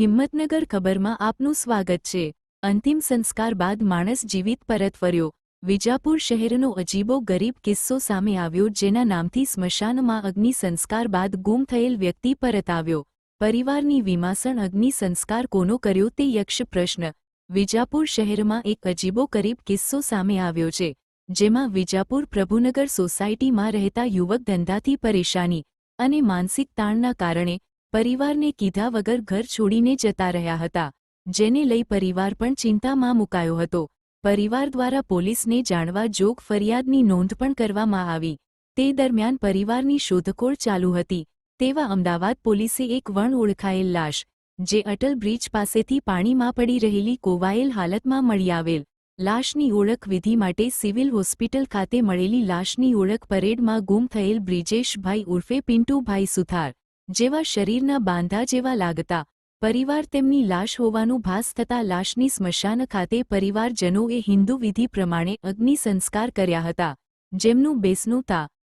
હિંમતનગર ખબરમાં આપનું સ્વાગત છે. અંતિમ સંસ્કાર બાદ માણસ જીવિત પરત ફર્યો. વિજાપુર શહેરનો અજીબો ગરીબ કિસ્સો સામે આવ્યો જેના નામથી સ્મશાનમાં અગ્નિ સંસ્કાર બાદ ગુમ થયેલ વ્યક્તિ પરત આવ્યો. પરિવારની વિમાસણ અગ્નિ સંસ્કાર કોનો કર્યો તે યક્ષ પ્રશ્ન. વિજાપુર શહેરમાં એક અજીબો ગરીબ કિસ્સો સામે આવ્યો છે, જેમાં વિજાપુર પ્રભુનગર સોસાયટીમાં રહેતા યુવક ધંધાથી પરેશાની અને માનસિક તાણના કારણે પરિવારને કીધા વગર ઘર છોડીને જતા રહ્યા હતા, જેને લઈ પરિવાર પણ ચિંતામાં મુકાયો હતો. પરિવાર દ્વારા પોલીસને જાણવા જોગ ફરિયાદની નોંધ પણ કરવામાં આવી. તે દરમિયાન પરિવારની શોધખોળ ચાલુ હતી. તેવા અમદાવાદ પોલીસે એક વણ ઓળખાયેલ લાશ, જે અટલ બ્રિજ પાસેથી પાણીમાં પડી રહેલી કોવાયેલ હાલતમાં મળી આવેલ. લાશની ઓળખ વિધિ માટે સિવિલ હોસ્પિટલ ખાતે મળેલી લાશની ઓળખ પરેડમાં ગુમ થયેલ બ્રિજેશભાઈ ઉર્ફે પિન્ટુભાઈ સુથાર. જેવા શરીરના બાંધા જેવા લાગતા, પરિવાર તેમની લાશ હોવાનું ભાસ થતા લાશની સ્મશાન ખાતે પરિવારજનોએ હિન્દુ વિધિ પ્રમાણે અગ્નિ સંસ્કાર કર્યા હતા, જેમનું બેસનું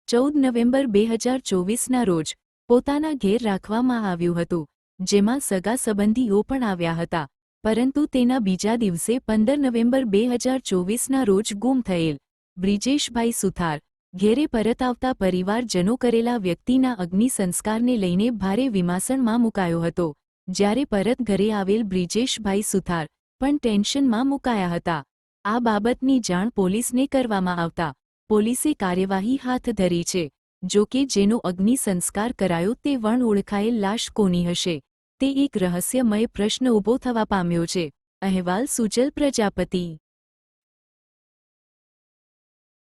ચૌદ નવેમ્બર બે હજાર ચોવીસના રોજ, પોતાના ઘેર રાખવામાં આવ્યું હતું, જેમાં સગા સંબંધીઓ પણ આવ્યા હતા, પરંતુ તેના બીજા દિવસે પંદર નવેમ્બર બે હજાર ચોવીસના રોજ ગુમ થયેલ, બ્રિજેશભાઈ સુથાર ઘેરે પરત આવતા પરિવારજનો કરેલા વ્યક્તિના અગ્નિ સંસ્કારને લઈને ભારે વિમાસણમાં મુકાયો હતો, જ્યારે પરત ઘરે આવેલ બ્રિજેશભાઈ સુથાર પણ ટેન્શનમાં મુકાયા હતા. આ બાબતની જાણ પોલીસને કરવામાં આવતા, પોલીસે કાર્યવાહી હાથ ધરી છે. જો કે જેનો અગ્નિ સંસ્કાર કરાયો તે વણ ઓળખાયેલ લાશ કોની હશે? તે એક રહસ્યમય પ્રશ્ન ઊભો થવા પામ્યો છે. અહેવાલ, સુજલ પ્રજાપતિ.